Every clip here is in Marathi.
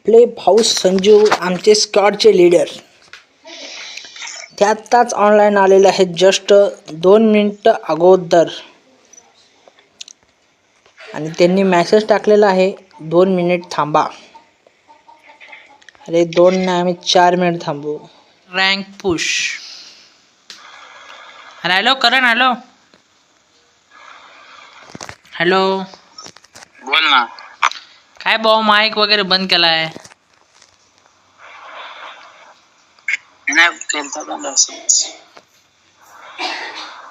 आपले भाऊ संजू आमचे स्क्वॉडचे लीडर ते आत्ताच ऑनलाईन आलेले आहेत जस्ट दोन मिनटं अगोदर. आणि त्यांनी मेसेज टाकलेला आहे दोन मिनिट थांबा. अरे दोन नाही आम्ही चार मिनिट थांबू. रँक पुश अरे हॅलो करण हॅलो हॅलो बोल ना. काय भाऊ माईक वगैरे बंद केला आहे.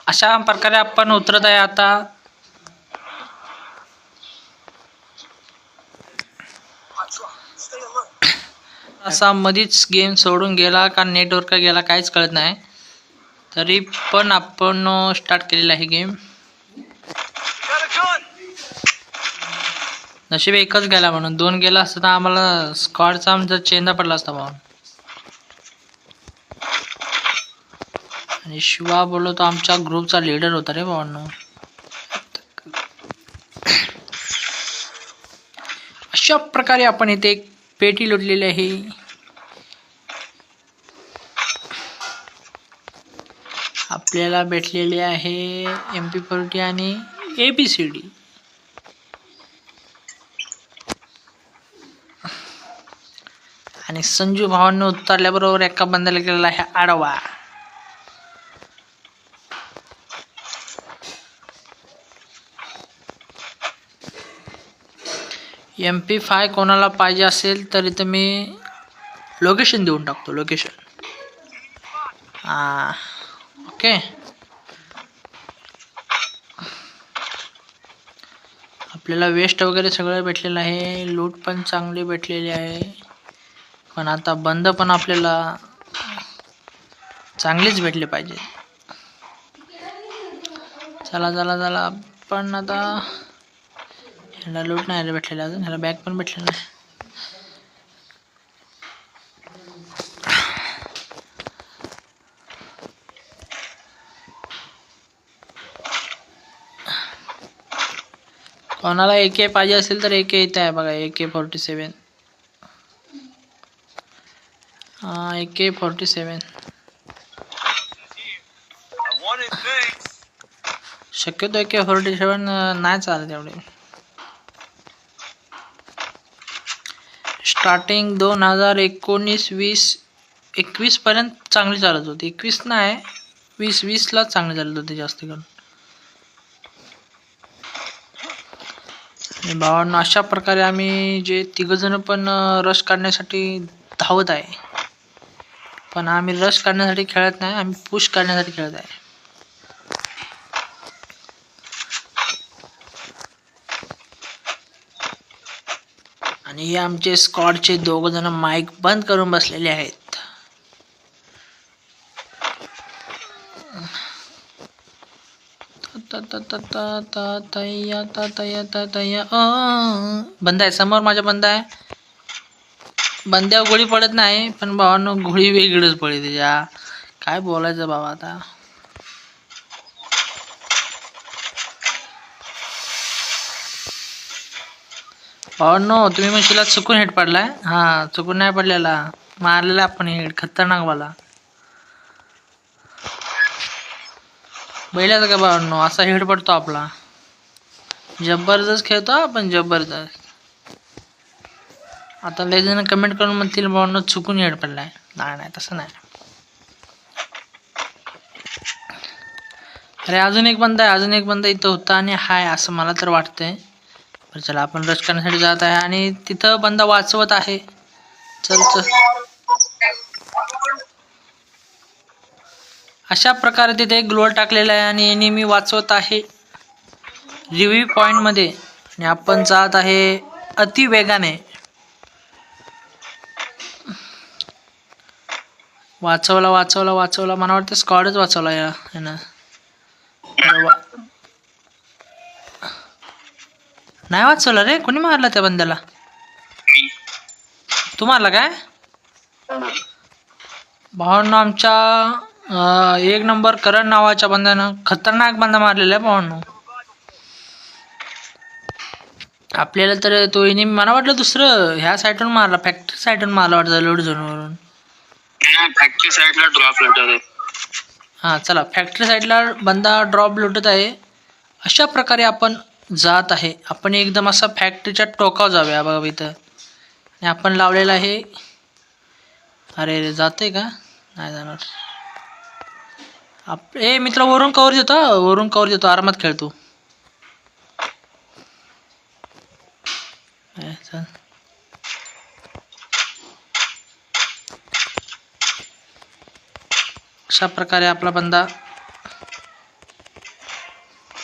अशा प्रकारे आपण उतरत आहे आता. असा मधीच गेम सोडून गेला का नेटवर्क गेला काहीच कळत नाही. तरी पण आपण स्टार्ट केलेला आहे गेम नशीब एकच गेला म्हणून. दोन गेला असता तर आम्हाला स्कॉडचा आमचा चेंदा पडला असता म्हणून आणि शिवा बोललो तो आमच्या ग्रुपचा लीडर होता रे भावांनो. अशा प्रकारे आपण इथे एक पेटी लुटलेली आहे. आपल्याला भेटलेली आहे एम पी फोर्टी आणि ए बी सी डी आणि संजू भावांनी उतरल्याबरोबर एका बंदाला केलेला आहे आडवा. एम पी फाय कोणाला पाहिजे असेल तर इथं मी लोकेशन देऊन टाकतो लोकेशन हां ओके आपल्याला वेस्ट वगैरे सगळं भेटलेलं आहे लूट पण चांगली भेटलेली आहे. पण आता बंद पण आपल्याला चांगलीच भेटले पाहिजे. चला चला चला पण आता ह्याला लूट नाही रे भेटलेला अजून ह्याला बॅग पण भेटलेला नाही. कोणाला ए के पाहिजे असेल तर ए के इथं आहे बघा ए के फोर्टी सेवन ए के फोर्टी सेवन शक्यतो ए के फोर्टी सेवन नाही चालत एवढे. स्टार्टिंग दोन हजार एकोणीस वीस एकवीसपर्यंत चांगली चालत होती. एकवीस नाही वीस वीसला चांगली चालत होती जास्त करून आणि अशा प्रकारे आम्ही जे तिघंजणं पण uh, रश काढण्यासाठी धावत आहे. पण आम्ही रश काढण्यासाठी खेळत नाही आम्ही पुश काढण्यासाठी खेळत आहे. आणि हे आमचे स्कॉडचे दोघं जण माईक बंद करून बसलेले आहेत. बंद आहे. समोर माझ्या बंद आहे. बंद्यावर गोळी पडत नाही पण भावांनो गोळी वेगळीच पडली त्याच्या काय बोलायचं बाबा आता? भावांनो तुम्ही म्हणशीला चुकून हेड पडलाय? हा चुकून नाही पडलेला. मारलेला आपण हेड खतरनाक वाला. बैलाचा का भावांनो असा हेड पडतो आपला. जबरदस्त खेळतो आपण जबरदस्त. आता लय जण कमेंट करून म्हणतील भावांनो चुकून येड पडलाय. नाही नाही तसं नाही. अरे अजून एक बंदा आहे अजून एक बंदा इथं होता आणि हाय असं मला तर वाटतंय. पण चला आपण रश करण्यासाठी जात आहे आणि तिथं बंदा वाचवत आहे. चल चल. अशा प्रकारे तिथे एक ग्लोअर टाकलेला आहे आणि एनिमी वाचवत आहे. रिव्ह्यू पॉईंटमध्ये आणि आपण जात आहे अति वाचवला वाचवला वाचवला. मला वाटतं स्कॉडच वाचवला या यानं. नाही वाचवलं रे. कोणी मारला त्या बंद्याला? तू मारला काय? भावांनो आमच्या एक नंबर करण नावाच्या बंद्यानं खतरनाक बंदा मारलेला आहे भावांनो. आपल्याला तर तो इने मला वाटलं दुसरं ह्या साईडून मारला. फॅक्टरी साईडून मारला वाटतं लोड झोनवरून फॅक्टरी साईडला ड्रॉप लेटर हां चला. फॅक्टरी साईडला बंदा ड्रॉप लुटत आहे. अशा प्रकारे आपण जात आहे. आपण एकदम असं फॅक्टरीच्या टोकावर जाऊया बघा इथं. आणि आपण लावलेलं आहे. अरे रे जाते का? नाही जाणार. आप ए मित्र वरून कवर देतो वरून कवर देतो. आरामात खेळतो ए, चल अशा प्रकारे आपला बंदा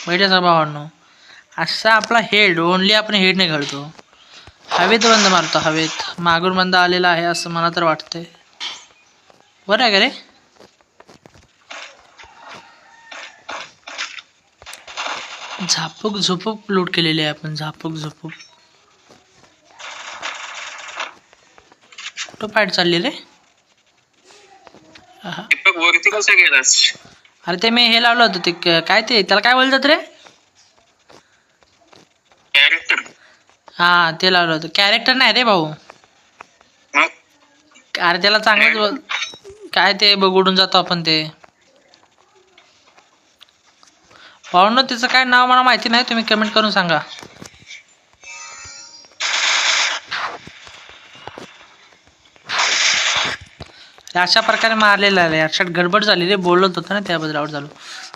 बैठाचा भावांनो असा आपला हेड ओनली आपण हेडने घडतो हवेत बंद मारतो हवेत. मागून बंद आलेला आहे असं मला तर वाटतंय. बरं आहे का रे? झापूक झोपूक लूट केलेली आहे आपण झापूक झोपूक कुठं पाठ चालली रे? दीपक वरती कसं गेलास? अरे ते मी हे लावलं होतं ते क- काय ते? त्याला काय बोलतात रे? कॅरेक्टर. हा ते लावलं होतं. कॅरेक्टर नाही रे भाऊ. मग? अरे त्याला चांगलंच बोल काय ते बघडून जातो आपण ते. भाऊंनो त्याचं काय नाव मला माहिती नाही तुम्ही कमेंट करून सांगा. अशा प्रकारे मारलेलं आहे. अक्षात गडबड झाली रे बोलत होतं ना त्याबद्दल आउट झालो.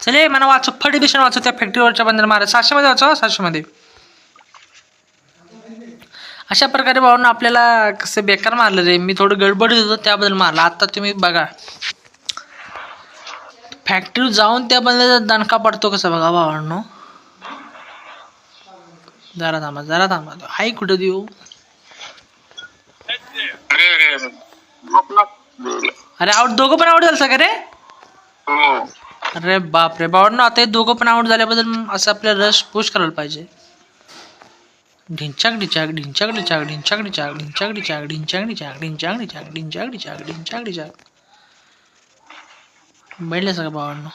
चले मला वाचव. फट दिशेने वाचव त्या फॅक्टरीवरच्या बंदर मारा सहाशेमध्ये वाचो सहाशेमध्ये अशा प्रकारे भाऊन आपल्याला कसं बेकार मारलं रे. मी थोडं गडबड होतो त्याबद्दल मारलं. आता तुम्ही बघा. फॅक्टरी जाऊन त्याबद्दल दणका पडतो कसा बघा भावांनो. जरा थांबा जरा थांबा. हाय कुठं देऊ? अरे ना आउट दोघं पण आउट झालं का रे हो अरे बाप रे भावांनो आता हे दोघं पण आउट झाल्याबद्दल असं आपल्याला रश पुश करायला पाहिजे ढिंचाक डिचाक ढिंचाक डिचाक ढिंचाक डिचाक ढिंचाक डिचाक ढिंचाक डिचाक ढिंचाक डिचाक ढिंचाक डिचाक ढिंचाक डिचाक बैठले सगळं भावांनो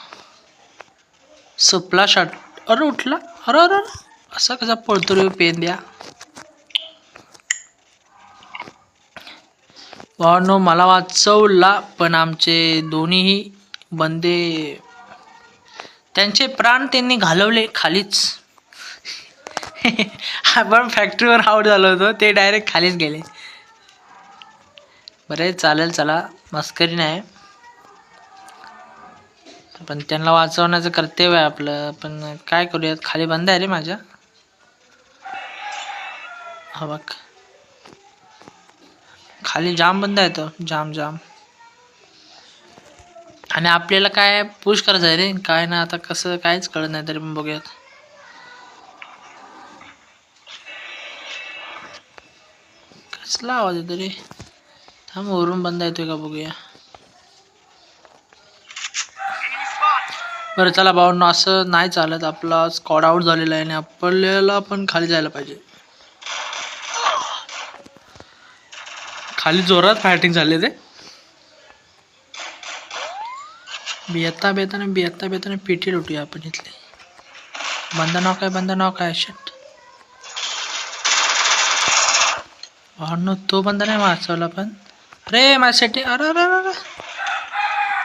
सपला शॉट अरे उठला अरे अरे. असा कसा पळतो रे पेन द्या भावांनो मला वाचवला पण आमचे दोन्हीही बंदे त्यांचे प्राण त्यांनी घालवले खालीच. आपण फॅक्टरीवर आउट झालो होतो ते डायरेक्ट खालीच गेले. बरे चालेल चला मस्करी नाही पण त्यांना वाचवण्याचं कर्तव्य आहे आपलं. पण काय करूयात खाली बंद आहे रे माझ्या. हा बघ. खाली जाम बंद आहे तो. जाम जाम. आणि आपल्याला काय पुश करायचं आहे रे? काय ना आता कसं काहीच कळत नाही तरी पण बघूयात. कसला आवाज येतो रे? थांब वरून बंद येतोय का बघूया. बरं चला भाऊंनो असं नाही चालत. आपला स्कॉड आउट झालेला आहे आणि आपल्याला पण खाली जायला पाहिजे. खाली जोरात फायटिंग झाले ते. बेता बेताना बेता बेताना पेटी लुटूया आपण इथले. बंद नाव काय बंद नाव काय शट भावनो तो बंद नाही वाचवला पण. अरे माझ्यासाठी अरे अरे अरे.